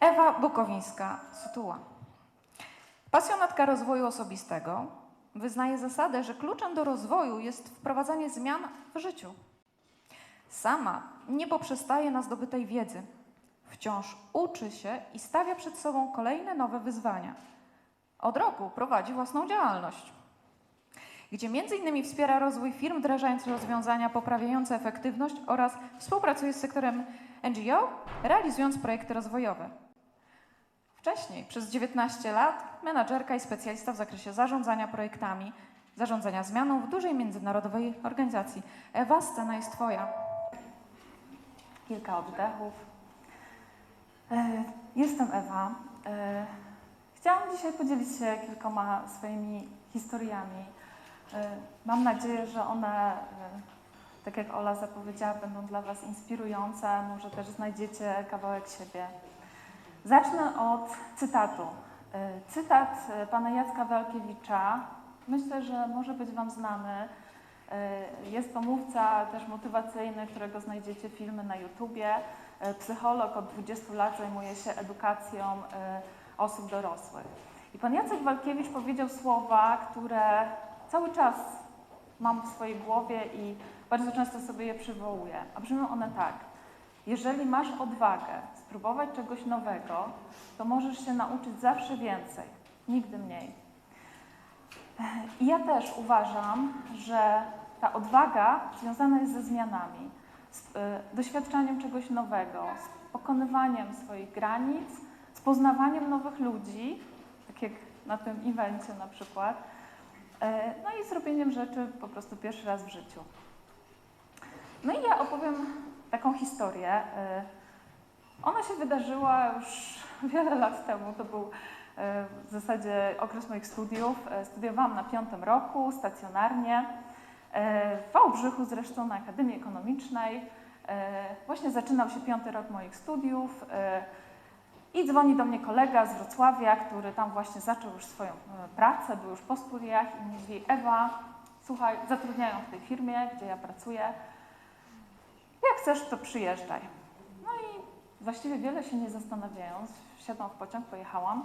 Ewa Bukowińska-Sutuła. Pasjonatka rozwoju osobistego wyznaje zasadę, że kluczem do rozwoju jest wprowadzanie zmian w życiu. Sama nie poprzestaje na zdobytej wiedzy. Wciąż uczy się i stawia przed sobą kolejne nowe wyzwania. Od roku prowadzi własną działalność, gdzie m.in. wspiera rozwój firm, wdrażając rozwiązania poprawiające efektywność oraz współpracuje z sektorem NGO, realizując projekty rozwojowe. Wcześniej, przez 19 lat, menadżerka i specjalista w zakresie zarządzania projektami, zarządzania zmianą w dużej międzynarodowej organizacji. Ewa, scena jest Twoja. kilka oddechów. E, Jestem Ewa. E, Chciałam dzisiaj podzielić się kilkoma swoimi historiami. E, Mam nadzieję, że one, tak jak Ola zapowiedziała, będą dla Was inspirujące. Może też znajdziecie kawałek siebie. Zacznę od cytatu. E, Cytat e, pana Jacka Walkiewicza. Myślę, że może być Wam znany. E, Jest to mówca też motywacyjny, którego znajdziecie filmy na YouTubie. Psycholog od 20 lat zajmuje się edukacją osób dorosłych. I pan Jacek Walkiewicz powiedział słowa, które cały czas mam w swojej głowie i bardzo często sobie je przywołuję. A brzmią one tak. Jeżeli masz odwagę spróbować czegoś nowego, to możesz się nauczyć zawsze więcej, nigdy mniej. I ja też uważam, że ta odwaga związana jest ze zmianami, z y, doświadczaniem czegoś nowego, z pokonywaniem swoich granic, z poznawaniem nowych ludzi, tak jak na tym evencie na przykład, y, no i zrobieniem rzeczy po prostu pierwszy raz w życiu. No i ja opowiem taką historię. Ona się wydarzyła już wiele lat temu. To był e, w zasadzie okres moich studiów. E, Studiowałam na piątym roku stacjonarnie e, w Wałbrzychu zresztą na Akademii Ekonomicznej. Właśnie zaczynał się piąty rok moich studiów i dzwoni do mnie kolega z Wrocławia, który tam właśnie zaczął już swoją pracę, był już po studiach i mówi Ewa, słuchaj, zatrudniają w tej firmie, gdzie ja pracuję. Jak chcesz, to przyjeżdżaj. Właściwie wiele się nie zastanawiając, wsiadłam w pociąg, pojechałam.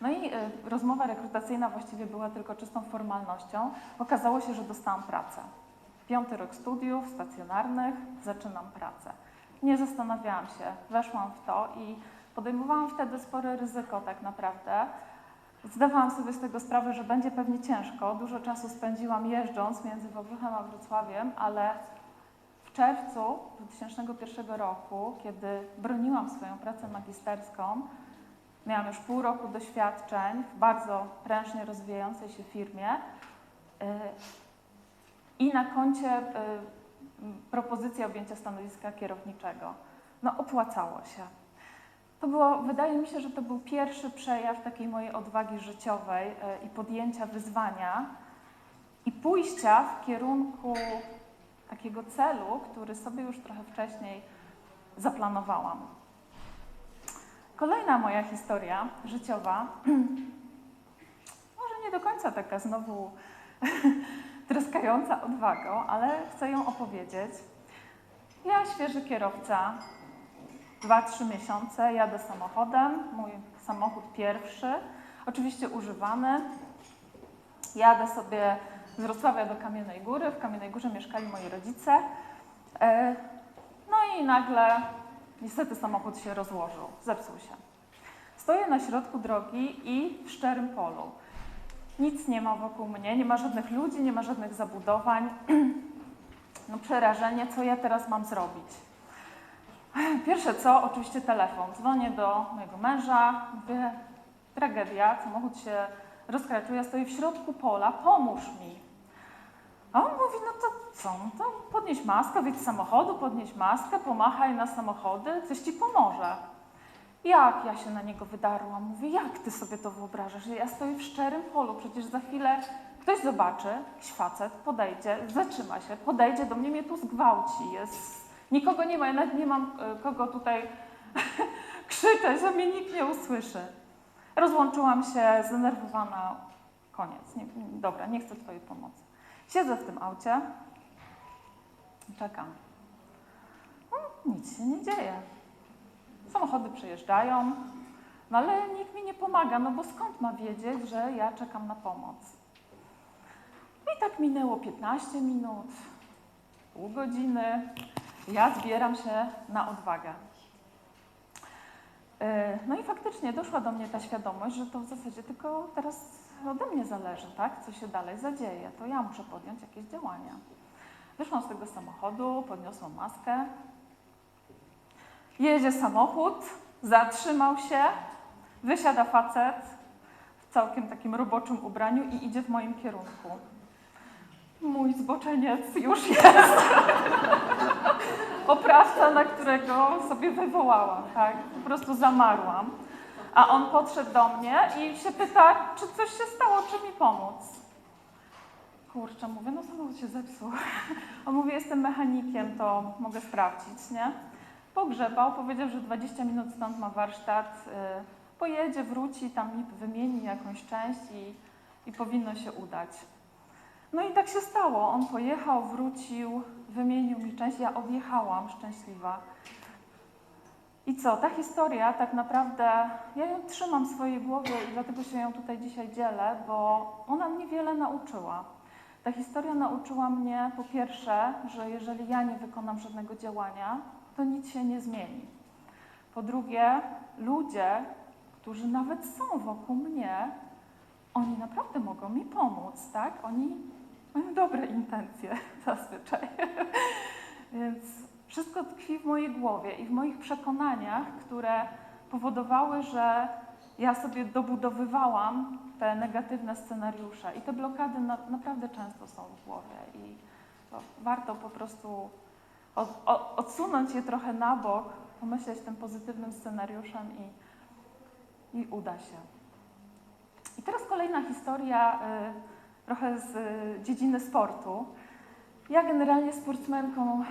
No i y, rozmowa rekrutacyjna właściwie była tylko czystą formalnością. Okazało się, że dostałam pracę. Piąty rok studiów stacjonarnych, zaczynam pracę. Nie zastanawiałam się, weszłam w to i podejmowałam wtedy spore ryzyko tak naprawdę. Zdawałam sobie z tego sprawę, że będzie pewnie ciężko. Dużo czasu spędziłam jeżdżąc między Wałbrzychem a Wrocławiem, ale czerwcu 2001 roku, kiedy broniłam swoją pracę magisterską, miałam już pół roku doświadczeń w bardzo prężnie rozwijającej się firmie yy, i na koncie yy, propozycja objęcia stanowiska kierowniczego. No opłacało się. To było, wydaje mi się, że to był pierwszy przejaw takiej mojej odwagi życiowej yy, i podjęcia wyzwania i pójścia w kierunku takiego celu, który sobie już trochę wcześniej zaplanowałam. Kolejna moja historia życiowa, może nie do końca taka znowu tryskająca odwagą, ale chcę ją opowiedzieć. Ja, świeży kierowca, 2-3 miesiące, jadę samochodem, mój samochód pierwszy, oczywiście używany. Jadę sobie z Wrocławia do Kamiennej Góry. W Kamiennej Górze mieszkali moi rodzice. E, No i nagle niestety samochód się rozłożył, zepsuł się. Stoję na środku drogi i w szczerym polu. Nic nie ma wokół mnie, nie ma żadnych ludzi, nie ma żadnych zabudowań. No przerażenie, co ja teraz mam zrobić? Pierwsze co, oczywiście telefon. Dzwonię do mojego męża, mówię, tragedia, samochód się rozkraczuje, stoję w środku pola, pomóż mi. A on mówi, no to co, no to podnieś maskę, wyjdź z samochodu, podnieś maskę, pomachaj na samochody, coś ci pomoże. Jak ja się na niego wydarłam? Mówię, jak ty sobie to wyobrażasz, ja stoję w szczerym polu, przecież za chwilę ktoś zobaczy, jakiś facet podejdzie, zatrzyma się, podejdzie do mnie, mnie tu zgwałci, jest, nikogo nie ma, ja nawet nie mam e, kogo tutaj krzyczeć, że mnie nikt nie usłyszy. Rozłączyłam się, zdenerwowana, koniec, nie, dobra, nie chcę twojej pomocy. Siedzę w tym aucie, czekam. No, nic się nie dzieje. samochody przejeżdżają, no ale nikt mi nie pomaga, no bo skąd ma wiedzieć, że ja czekam na pomoc? No i tak minęło 15 minut, pół godziny. Ja zbieram się na odwagę. E, No i faktycznie doszła do mnie ta świadomość, że to w zasadzie tylko teraz ode mnie zależy, tak? Co się dalej zadzieje. To ja muszę podjąć jakieś działania. Wyszłam z tego samochodu, podniosłam maskę. Jedzie samochód, zatrzymał się, wysiada facet w całkiem takim roboczym ubraniu i idzie w moim kierunku. Mój zboczeniec już jest. Oprawca, na którego sobie wywołałam, tak? Po prostu zamarłam. A on podszedł do mnie i się pyta, czy coś się stało, czy mi pomóc. Kurczę, mówię, no samochód się zepsuł. On mówi, jestem mechanikiem, to mogę sprawdzić, nie? Pogrzebał, powiedział, że 20 minut stąd ma warsztat, y, pojedzie, wróci, tam mi wymieni jakąś część i, i powinno się udać. No i tak się stało. On pojechał, wrócił, wymienił mi część, ja odjechałam szczęśliwa. I co, ta historia tak naprawdę, ja ją trzymam w swojej głowie i dlatego się ją tutaj dzisiaj dzielę, bo ona mnie wiele nauczyła. Ta historia nauczyła mnie po pierwsze, że jeżeli ja nie wykonam żadnego działania, to nic się nie zmieni. Po drugie, ludzie, którzy nawet są wokół mnie, oni naprawdę mogą mi pomóc, tak? Oni mają dobre intencje zazwyczaj. Więc wszystko tkwi w mojej głowie i w moich przekonaniach, które powodowały, że ja sobie dobudowywałam te negatywne scenariusze. I te blokady na, naprawdę często są w głowie i to warto po prostu od, od, odsunąć je trochę na bok, pomyśleć tym pozytywnym scenariuszem i, i uda się. I teraz kolejna historia, y, trochę z y, dziedziny sportu. Ja generalnie sportsmenką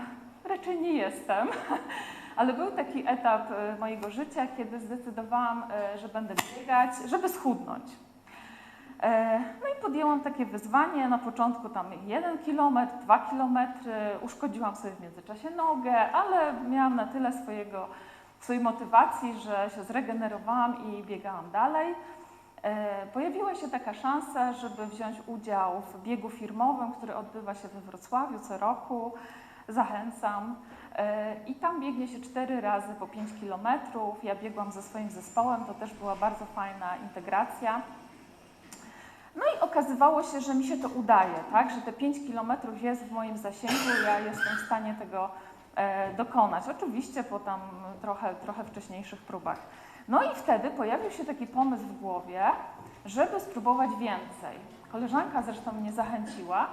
raczej nie jestem, ale był taki etap y, mojego życia, kiedy zdecydowałam, y, że będę biegać, żeby schudnąć. E, No i podjęłam takie wyzwanie, na początku tam jeden kilometr, dwa kilometry, uszkodziłam sobie w międzyczasie nogę, ale miałam na tyle swojego, swojej motywacji, że się zregenerowałam i biegałam dalej. E, Pojawiła się taka szansa, żeby wziąć udział w biegu firmowym, który odbywa się we Wrocławiu co roku. Zachęcam. E, I tam biegnie się cztery razy po 5 kilometrów. Ja biegłam ze swoim zespołem, to też była bardzo fajna integracja. No i okazywało się, że mi się to udaje, tak? że te 5 kilometrów jest w moim zasięgu, ja jestem w stanie tego e, dokonać. Oczywiście po tam trochę, trochę wcześniejszych próbach. No i wtedy pojawił się taki pomysł w głowie, żeby spróbować więcej. Koleżanka zresztą mnie zachęciła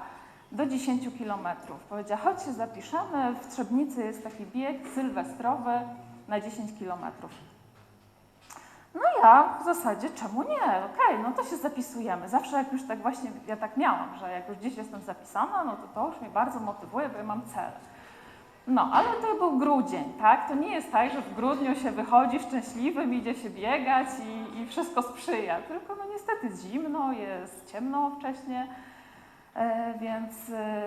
do 10 kilometrów. Powiedziała, chodź się zapiszemy, w Trzebnicy jest taki bieg sylwestrowy na 10 kilometrów. No ja w zasadzie czemu nie? Okej, no to się zapisujemy. Zawsze jak już tak właśnie, ja tak miałam, że jak już gdzieś jestem zapisana, no to to już mnie bardzo motywuje, bo ja mam cel. No, ale to był grudzień, tak? To nie jest tak, że w grudniu się wychodzi szczęśliwym, idzie się biegać i, i wszystko sprzyja, tylko no niestety zimno, jest ciemno wcześnie, e, więc e,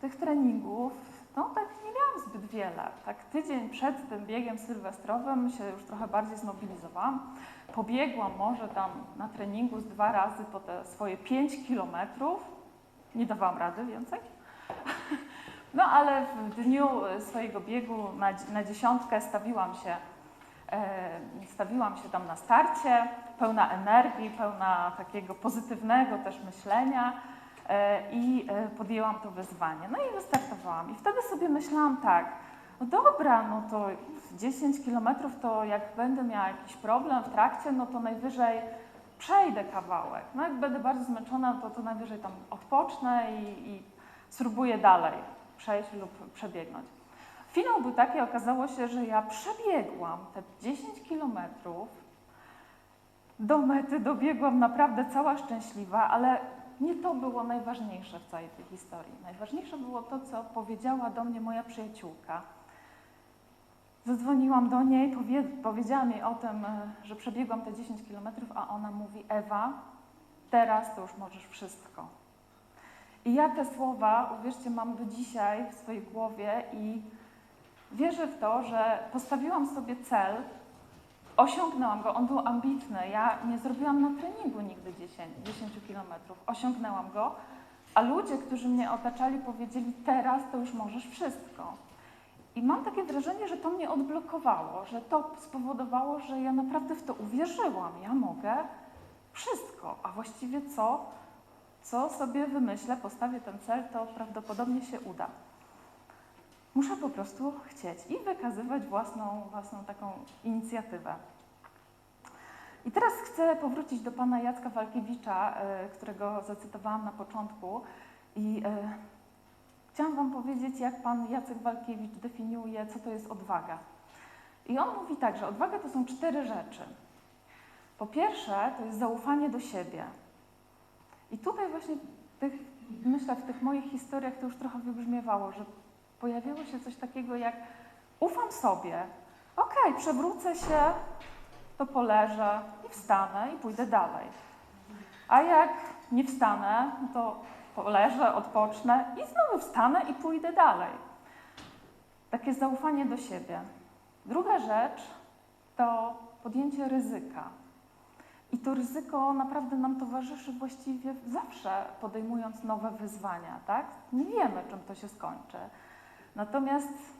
tych treningów no tak nie miałam zbyt wiele. Tak tydzień przed tym biegiem sylwestrowym się już trochę bardziej zmobilizowałam. Pobiegłam może tam na treningu z dwa razy po te swoje 5 kilometrów. Nie dawałam rady więcej. No ale w dniu swojego biegu na, na dziesiątkę stawiłam się, e, stawiłam się tam na starcie, pełna energii, pełna takiego pozytywnego też myślenia e, i e, podjęłam to wyzwanie. No i wystartowałam. I wtedy sobie myślałam tak, no dobra, no to 10 kilometrów to jak będę miała jakiś problem w trakcie, no to najwyżej przejdę kawałek. No jak będę bardzo zmęczona, to, to najwyżej tam odpocznę i, i spróbuję dalej przejść lub przebiegnąć. Finał był taki, okazało się, że ja przebiegłam te 10 kilometrów. Do mety dobiegłam naprawdę cała szczęśliwa, ale nie to było najważniejsze w całej tej historii. Najważniejsze było to, co powiedziała do mnie moja przyjaciółka. Zadzwoniłam do niej, powie, powiedziałam jej o tym, e, że przebiegłam te 10 kilometrów, a ona mówi: Ewa, teraz to już możesz wszystko. I ja te słowa, uwierzcie, mam do dzisiaj w swojej głowie i wierzę w to, że postawiłam sobie cel, osiągnęłam go, on był ambitny. Ja nie zrobiłam na treningu nigdy 10, 10 kilometrów. Osiągnęłam go, a ludzie, którzy mnie otaczali, powiedzieli: Teraz to już możesz wszystko. I mam takie wrażenie, że to mnie odblokowało, że to spowodowało, że ja naprawdę w to uwierzyłam. Ja mogę wszystko, a właściwie co, co sobie wymyślę, postawię ten cel, to prawdopodobnie się uda. Muszę po prostu chcieć i wykazywać własną, własną taką inicjatywę. I teraz chcę powrócić do pana Jacka Walkiewicza, e, którego zacytowałam na początku. I e, chciałam wam powiedzieć, jak pan Jacek Walkiewicz definiuje, co to jest odwaga. I on mówi tak, że odwaga to są cztery rzeczy. Po pierwsze, to jest zaufanie do siebie. I tutaj właśnie tych, myślę, w tych moich historiach to już trochę wybrzmiewało, że pojawiło się coś takiego jak ufam sobie, okej, przewrócę się, to poleżę i wstanę i pójdę dalej. A jak nie wstanę, to poleżę, odpocznę i znowu wstanę i pójdę dalej. Takie zaufanie do siebie. Druga rzecz to podjęcie ryzyka. I to ryzyko naprawdę nam towarzyszy właściwie zawsze podejmując nowe wyzwania, tak? Nie wiemy, czym to się skończy. Natomiast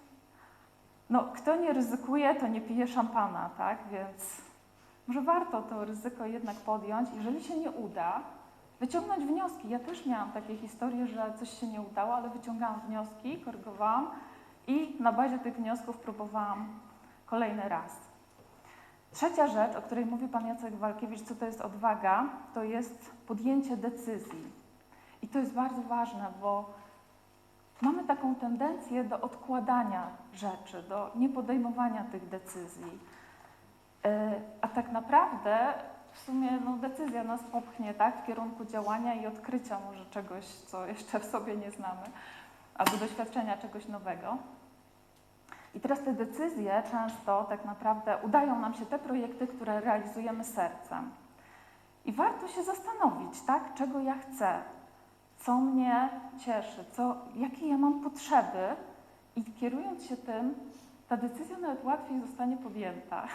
no, kto nie ryzykuje, to nie pije szampana, tak? Więc może warto to ryzyko jednak podjąć. Jeżeli się nie uda, wyciągnąć wnioski. Ja też miałam takie historie, że coś się nie udało, ale wyciągałam wnioski, korygowałam i na bazie tych wniosków próbowałam kolejny raz. Trzecia rzecz, o której mówi pan Jacek Walkiewicz, co to jest odwaga, to jest podjęcie decyzji. I to jest bardzo ważne, bo mamy taką tendencję do odkładania rzeczy, do niepodejmowania tych decyzji. E, A tak naprawdę w sumie no, decyzja nas popchnie tak, w kierunku działania i odkrycia może czegoś, co jeszcze w sobie nie znamy, albo doświadczenia czegoś nowego. I teraz te decyzje często tak naprawdę udają nam się te projekty, które realizujemy sercem. I warto się zastanowić, tak, czego ja chcę, co mnie cieszy, co, jakie ja mam potrzeby i kierując się tym, ta decyzja nawet łatwiej zostanie podjęta.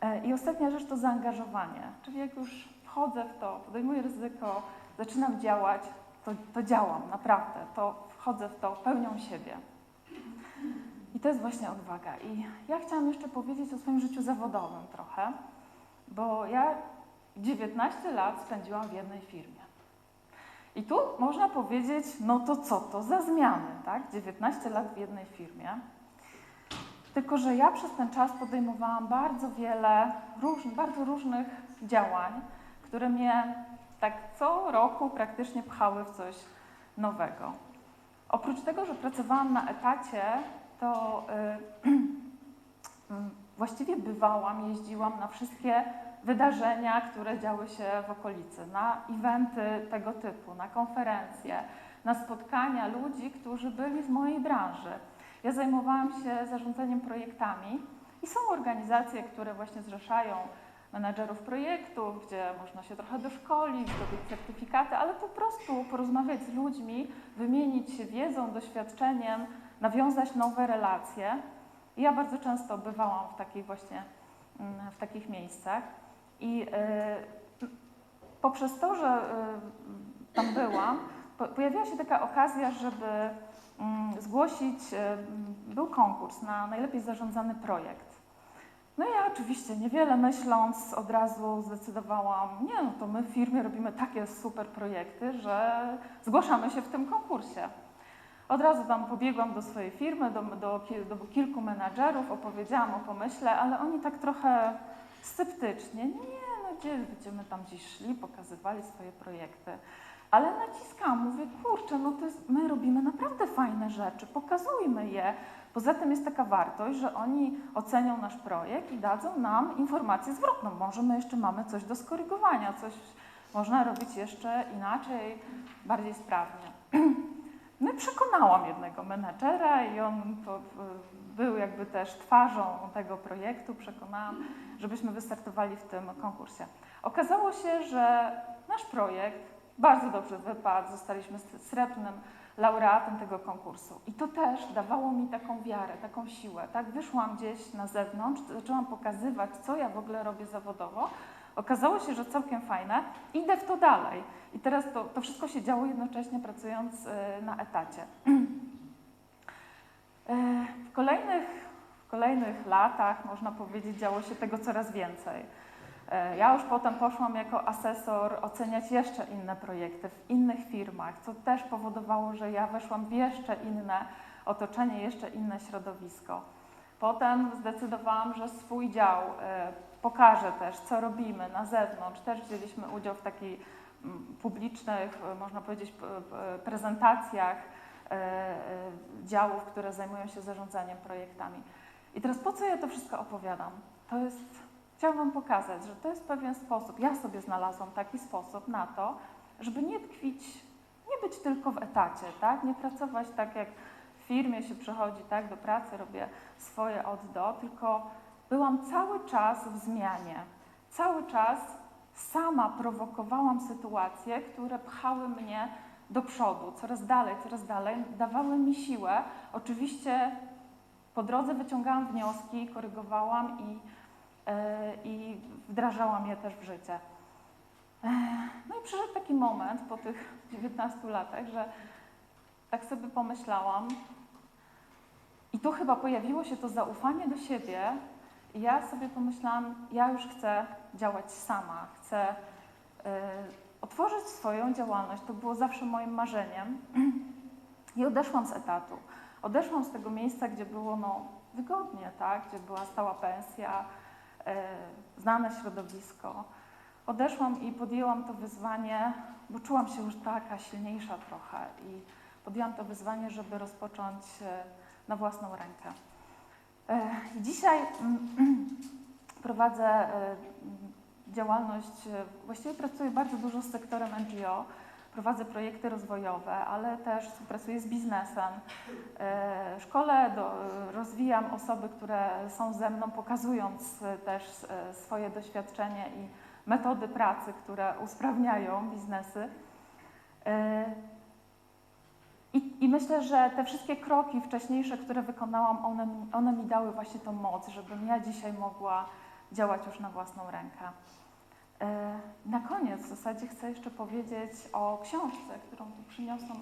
E, I ostatnia rzecz to zaangażowanie, czyli jak już wchodzę w to, podejmuję ryzyko, zaczynam działać, to, to działam, naprawdę, to wchodzę w to pełnią siebie. I to jest właśnie odwaga. I ja chciałam jeszcze powiedzieć o swoim życiu zawodowym trochę, bo ja 19 lat spędziłam w jednej firmie. I tu można powiedzieć, no to co to za zmiany, tak? 19 lat w jednej firmie. Tylko, że ja przez ten czas podejmowałam bardzo wiele, różnych, bardzo różnych działań, które mnie tak co roku praktycznie pchały w coś nowego. Oprócz tego, że pracowałam na etacie, to y, właściwie bywałam, jeździłam na wszystkie wydarzenia, które działy się w okolicy, na eventy tego typu, na konferencje, na spotkania ludzi, którzy byli z mojej branży. Ja zajmowałam się zarządzaniem projektami i są organizacje, które właśnie zrzeszają menadżerów projektów, gdzie można się trochę doszkolić, zdobyć certyfikaty, ale po prostu porozmawiać z ludźmi, wymienić się wiedzą, doświadczeniem, nawiązać nowe relacje. I ja bardzo często bywałam w takich właśnie mm, w takich miejscach i y, poprzez to, że y, tam byłam, po, pojawiła się taka okazja, żeby mm, zgłosić, y, był konkurs na najlepiej zarządzany projekt. No ja oczywiście niewiele myśląc od razu zdecydowałam, nie no to my w firmie robimy takie super projekty, że zgłaszamy się w tym konkursie. Od razu tam pobiegłam do swojej firmy, do, do, do kilku menadżerów, opowiedziałam o pomyśle, ale oni tak trochę sceptycznie, nie, no gdzie będziemy tam gdzieś szli, pokazywali swoje projekty. Ale naciskałam, mówię, kurczę, no to jest, my robimy naprawdę fajne rzeczy, pokazujmy je. Poza tym jest taka wartość, że oni ocenią nasz projekt i dadzą nam informację zwrotną. Może my jeszcze mamy coś do skorygowania, coś można robić jeszcze inaczej, bardziej sprawnie. No i przekonałam jednego menedżera i on był jakby też twarzą tego projektu, przekonałam, żebyśmy wystartowali w tym konkursie. Okazało się, że nasz projekt bardzo dobrze wypadł, zostaliśmy srebrnym laureatem tego konkursu. I to też dawało mi taką wiarę, taką siłę. Tak, wyszłam gdzieś na zewnątrz, zaczęłam pokazywać, co ja w ogóle robię zawodowo. Okazało się, że całkiem fajne. Idę w to dalej. I teraz to, to wszystko się działo jednocześnie pracując e, na etacie. E, W kolejnych, w kolejnych latach, można powiedzieć, działo się tego coraz więcej. E, Ja już potem poszłam jako asesor oceniać jeszcze inne projekty w innych firmach, co też powodowało, że ja weszłam w jeszcze inne otoczenie, jeszcze inne środowisko. Potem zdecydowałam, że swój dział pokażę też, co robimy na zewnątrz. Też wzięliśmy udział w takich mm, publicznych, e, można powiedzieć, prezentacjach e, e, działów, które zajmują się zarządzaniem projektami. I teraz po co ja to wszystko opowiadam? To jest, chciałam Wam pokazać, że to jest pewien sposób, ja sobie znalazłam taki sposób na to, żeby nie tkwić, nie być tylko w etacie, tak? Nie pracować tak jak w firmie się przychodzi, tak? Do pracy robię swoje od do, tylko byłam cały czas w zmianie. Cały czas sama prowokowałam sytuacje, które pchały mnie do przodu, coraz dalej, coraz dalej, dawały mi siłę. Oczywiście po drodze wyciągałam wnioski, korygowałam i, e, i wdrażałam je też w życie. E, No i przyszedł taki moment po tych 19 latach, że tak sobie pomyślałam, i tu chyba pojawiło się to zaufanie do siebie, ja sobie pomyślałam, ja już chcę działać sama, chcę e, otworzyć swoją działalność. To było zawsze moim marzeniem. I odeszłam z etatu. Odeszłam z tego miejsca, gdzie było no, wygodnie, tak? gdzie była stała pensja, e, znane środowisko. Odeszłam i podjęłam to wyzwanie, bo czułam się już taka silniejsza trochę i podjęłam to wyzwanie, żeby rozpocząć e, na własną rękę. E, Dzisiaj mm, prowadzę e, działalność, e, właściwie pracuję bardzo dużo z sektorem NGO, prowadzę projekty rozwojowe, ale też współpracuję z biznesem. Szkole, rozwijam osoby, które są ze mną, pokazując też swoje doświadczenie i metody pracy, które usprawniają biznesy. I, I myślę, że te wszystkie kroki wcześniejsze, które wykonałam, one, one mi dały właśnie tą moc, żebym ja dzisiaj mogła działać już na własną rękę. E, Na koniec w zasadzie chcę jeszcze powiedzieć o książce, którą tu przyniosłam.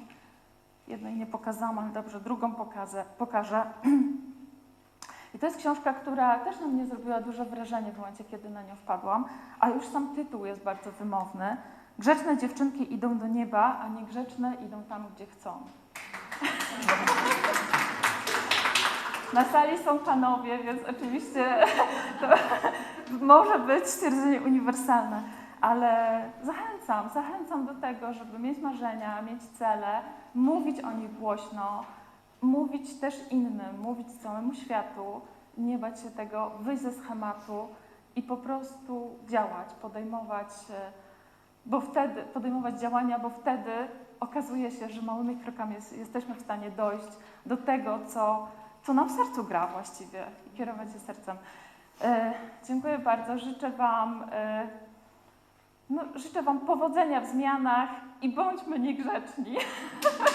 Jednej nie pokazałam, ale dobrze, drugą pokażę. pokażę. I to jest książka, która też na mnie zrobiła duże wrażenie w momencie, kiedy na nią wpadłam, a już sam tytuł jest bardzo wymowny. Grzeczne dziewczynki idą do nieba, a niegrzeczne idą tam, gdzie chcą. Na sali są panowie, więc oczywiście to może być stwierdzenie uniwersalne, ale zachęcam, zachęcam do tego, żeby mieć marzenia, mieć cele, mówić o nich głośno, mówić też innym, mówić całemu światu, nie bać się tego, wyjść ze schematu i po prostu działać, podejmować, bo wtedy, podejmować działania, bo wtedy okazuje się, że małymi krokami jest, jesteśmy w stanie dojść do tego, co, co nam w sercu gra właściwie i kierować się sercem. E, dziękuję bardzo. Życzę Wam, e, no, życzę Wam powodzenia w zmianach i bądźmy niegrzeczni.